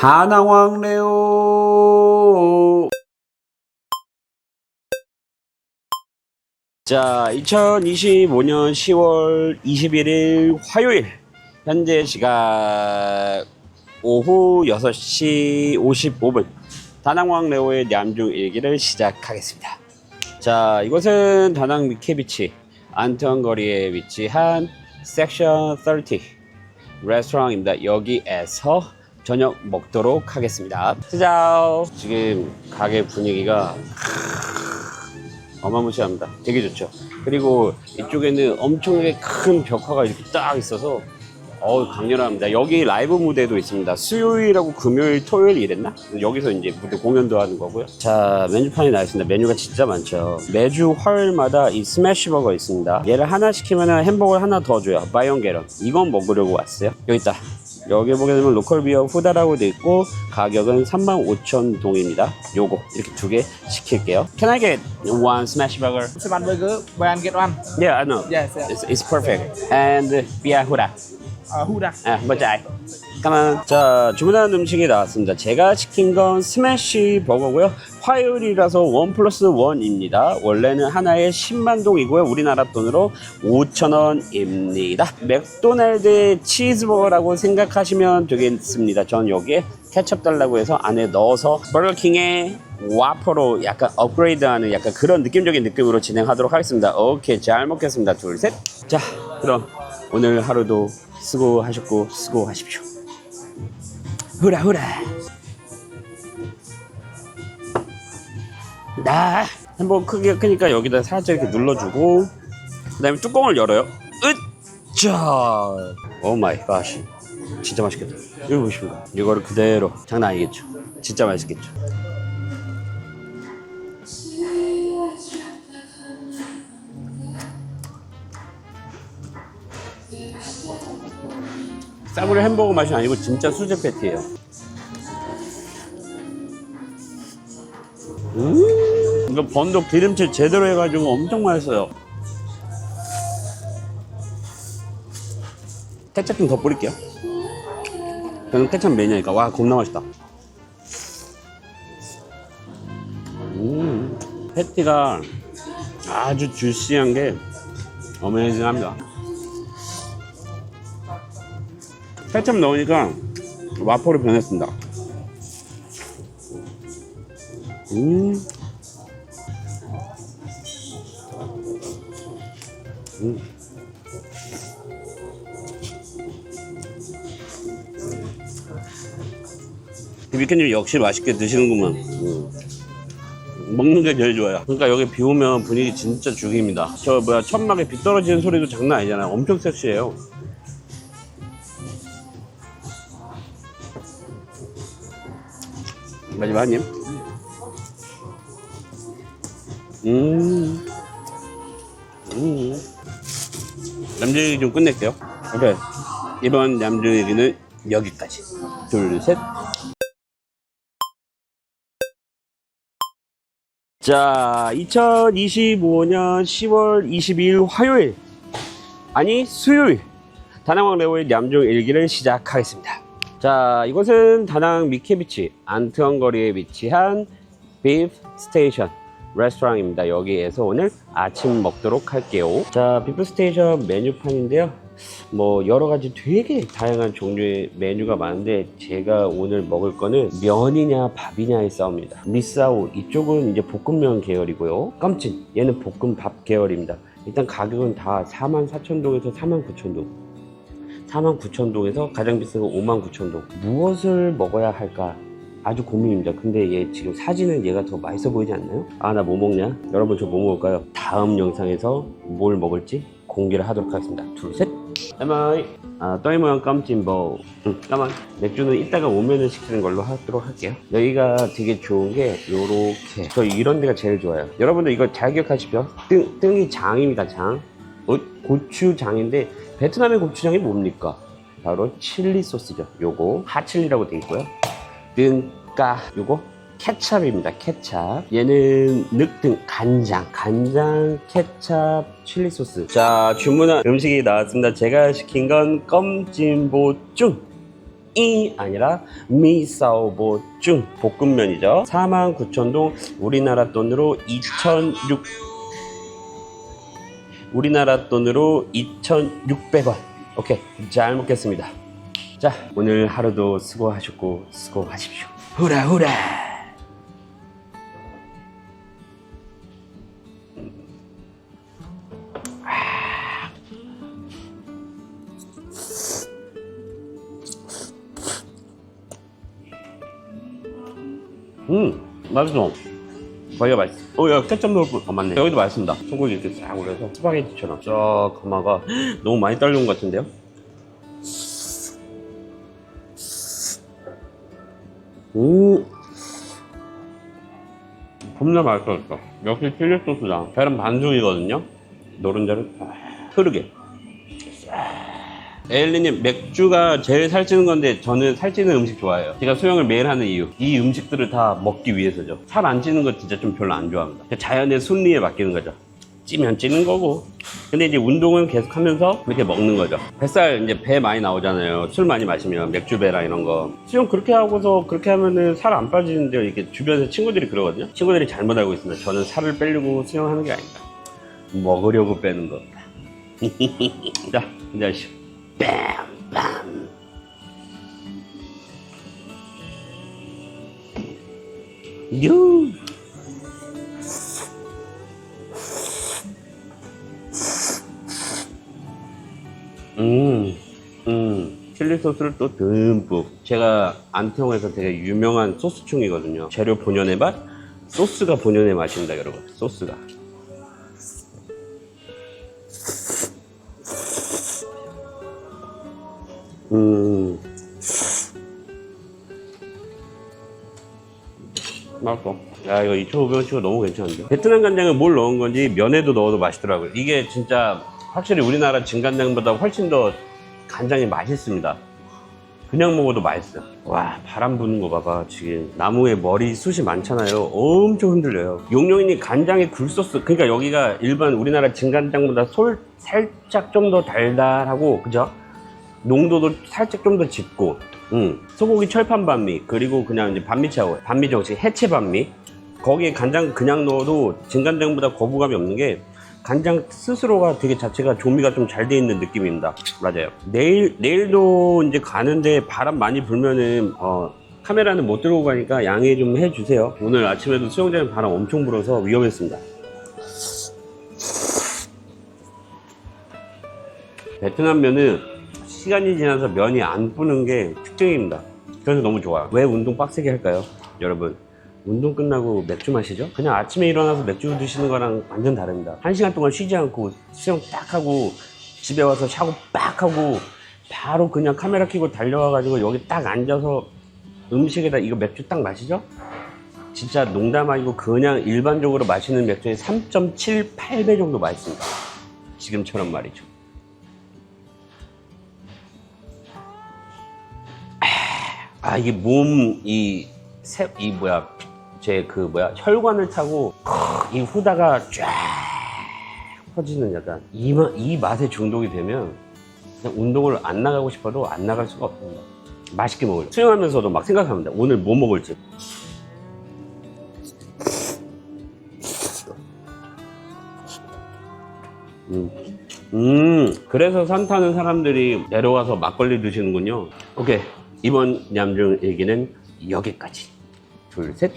다낭왕 레오 자 2025년 10월 21일 화요일 현재 시각 오후 6시 55분 다낭왕 레오의 냠중 일기를 시작하겠습니다 자 이곳은 다낭 미케비치 안트원 거리에 위치한 섹션 30 레스토랑입니다. 여기에서 저녁 먹도록 하겠습니다. 짜잔! 지금 가게 분위기가 어마무시합니다. 되게 좋죠. 그리고 이쪽에는 엄청나게 큰 벽화가 이렇게 딱 있어서 어우 강렬합니다. 여기 라이브 무대도 있습니다. 수요일하고 금요일, 토요일 이랬나? 여기서 이제 무대 공연도 하는 거고요. 자 메뉴판이 나와 있습니다. 메뉴가 진짜 많죠. 매주 화요일마다 이 스매시 버거 있습니다. 얘를 하나 시키면 햄버거를 하나 더 줘요. 바이온 게런. 이건 먹으려고 왔어요. 여기 있다. 여기 보게 되면 로컬 비어 후다라고 돼 있고 가격은 35,000 동입니다. 요거 이렇게 두 개 시킬게요. Can I get one smash burger? Seven burger, buy and get one. Yeah, I know. Yes, yes. It's, it's perfect. And huda. Uh, who that? 아, 뭐자. 까만. 자, 주문한 음식이 나왔습니다. 제가 시킨 건 스매시 버거고요. 화요일이라서 원 플러스 원입니다. 원래는 하나에 10만 동이고요. 우리나라 돈으로 5천 원입니다. 맥도날드 치즈버거라고 생각하시면 되겠습니다. 전 여기에 케첩 달라고 해서 안에 넣어서 버거킹의 와퍼로 약간 업그레이드하는 약간 그런 느낌적인 느낌으로 진행하도록 하겠습니다. 오케이, 잘 먹겠습니다. 둘, 셋. 자, 그럼 오늘 하루도 수고하셨고 수고하십시오. 후라 후라. 나 햄버거 크게 크니까 여기다 살짝 이렇게 눌러주고 그 다음에 뚜껑을 열어요. 으짜. 오 마이 갓. 진짜 맛있겠다. 이거 보십니까? 이거를 그대로 장난 아니겠죠? 진짜 맛있겠죠? 싸구려 햄버거 맛이 아니고 진짜 수제 패티예요. 음, 이거 번도 기름칠 제대로 해가지고 엄청 맛있어요. 케첩 좀더 뿌릴게요. 저는 케첩 매니아니까 와 겁나 맛있다. 음, 패티가 아주 주시한 게 어메이징합니다. 케첩 넣으니까 와퍼로 변했습니다. 음. 음. 비비캔님 역시 맛있게 드시는구만. 음. 먹는 게 제일 좋아요. 그러니까 여기 비 오면 분위기 진짜 죽입니다. 저 뭐야 천막에 비 떨어지는 소리도 장난 아니잖아요. 엄청 섹시해요. 마지막 한 입. 음. 음. 남자 얘기 좀 끝낼게요. 오케이. 이번 남자 얘기는 여기까지. 둘, 셋. 자, 2025년 10월 22일 화요일. 아니, 수요일. 다낭왕 레오의 냠종 일기를 시작하겠습니다. 자, 이곳은 다낭 미케비치 안트원 거리에 위치한 비프 스테이션 레스토랑입니다. 여기에서 오늘 아침 먹도록 할게요. 자, 비프 스테이션 메뉴판인데요. 뭐 여러 가지 되게 다양한 종류의 메뉴가 많은데 제가 오늘 먹을 거는 면이냐 밥이냐의 싸움입니다. 미사오 이쪽은 이제 볶음면 계열이고요. 깜찐 얘는 볶음밥 계열입니다. 일단 가격은 다 44,000동에서 49,000동. 49,000동에서 가장 비싼 건 59,000동. 무엇을 먹어야 할까? 아주 고민입니다. 근데 얘 지금 사진은 얘가 더 맛있어 보이지 않나요? 아, 나 뭐 먹냐? 여러분 저 뭐 먹을까요? 다음 영상에서 뭘 먹을지 공개를 하도록 하겠습니다. 둘, 셋. 까마이. 아, 떠이 모양 깜찜보. 응, 까만. 맥주는 이따가 오면은 시키는 걸로 하도록 할게요. 여기가 되게 좋은 게 요렇게. 저 이런 데가 제일 좋아요. 여러분들 이거 잘 기억하십시오. 등, 등이 장입니다, 장. 어, 고추장인데 베트남의 고추장이 뭡니까? 바로 칠리 소스죠. 요거 하칠리라고 돼 있고요. 등가 요거 케찹입니다. 케찹. 얘는 늑등 간장, 간장, 케찹, 칠리 소스. 자, 주문한 음식이 나왔습니다. 제가 시킨 건 껌찜보충. 이 아니라 미사오보중 볶음면이죠 49,000동 우리나라 돈으로 2,600 우리나라 돈으로 2,600원 오케이 잘 먹겠습니다 자 오늘 하루도 수고하셨고 수고하십시오 후라 후라. 음 맛있어. 거기가 맛있어. 어 여기 케첩 넣을 거 어, 맞네. 여기도 맛있습니다. 소고기 이렇게 싹 올려서 스파게티처럼 쫙 가마가 너무 많이 딸려온 것 같은데요 오. 겁나 맛있었어. 역시 칠리 소스다. 계란 반숙이거든요. 노른자를 아, 흐르게. 에일리님 맥주가 제일 살찌는 건데 저는 살찌는 음식 좋아해요. 제가 수영을 매일 하는 이유. 이 음식들을 다 먹기 위해서죠. 살 안 찌는 거 진짜 좀 별로 안 좋아합니다. 그러니까 자연의 순리에 맡기는 거죠 찌면 찌는 거고. 근데 이제 운동은 계속 하면서 이렇게 먹는 거죠. 뱃살 이제 배 많이 나오잖아요. 술 많이 마시면 맥주 배랑 이런 거. 수영 그렇게 하고서 그렇게 하면은 살 안 빠지는데 이렇게 주변에서 친구들이 그러거든요. 친구들이 잘못 알고 있습니다. 저는 살을 빼려고 수영하는 게 아닙니다. 먹으려고 빼는 겁니다 자 이제 하시죠 빰빰 칠리 소스를 또 듬뿍. 제가 안태홍에서 되게 유명한 소스충이거든요. 재료 본연의 맛, 소스가 본연의 맛입니다, 여러분. 소스가. 음. 맛있어. 야, 이거 2,500원치고 너무 괜찮은데? 베트남 간장은 뭘 넣은 건지 면에도 넣어도 맛있더라고요. 이게 진짜 확실히 우리나라 진간장보다 훨씬 더 간장이 맛있습니다. 그냥 먹어도 맛있어. 와, 바람 부는 거 봐봐. 지금 나무에 머리 숱이 많잖아요. 엄청 흔들려요. 용용이니 간장의 굴소스. 그러니까 여기가 일반 우리나라 진간장보다 솔 살짝 좀 더 달달하고, 그죠? 농도도 살짝 좀 더 짙고, 음, 소고기 철판 반미, 그리고 그냥 이제 반미차고, 반미 정식 해체 반미. 거기에 간장 그냥 넣어도 진간장보다 거부감이 없는 게 간장 스스로가 되게 자체가 조미가 좀 잘 돼 있는 느낌입니다. 맞아요. 내일 내일도 이제 가는데 바람 많이 불면은 어, 카메라는 못 들고 가니까 양해 좀 해주세요. 오늘 아침에도 수영장에 바람 엄청 불어서 위험했습니다. 베트남 면은 시간이 지나서 면이 안 뿌는 게 특징입니다. 그래서 너무 좋아요. 왜 운동 빡세게 할까요? 여러분, 운동 끝나고 맥주 마시죠? 그냥 아침에 일어나서 맥주 드시는 거랑 완전 다릅니다. 한 시간 동안 쉬지 않고 수영 딱 하고 집에 와서 샤워 빡 하고 바로 그냥 카메라 켜고 달려와가지고 여기 딱 앉아서 음식에다 이거 맥주 딱 마시죠? 진짜 농담 아니고 그냥 일반적으로 마시는 맥주의 3.78배 정도 맛있습니다. 지금처럼 말이죠. 아 이게 몸이새이 뭐야 제 그 뭐야 혈관을 타고 이 후다가 쫙 퍼지는 약간 이, 마, 이 맛에 중독이 되면 그냥 운동을 안 나가고 싶어도 안 나갈 수가 없습니다. 맛있게 먹을 수영하면서도 막 생각합니다. 오늘 뭐 먹을지. 음. 음, 그래서 산 타는 사람들이 내려와서 막걸리 드시는군요. 오케이. 이번 냠중 얘기는 여기까지. 둘, 셋.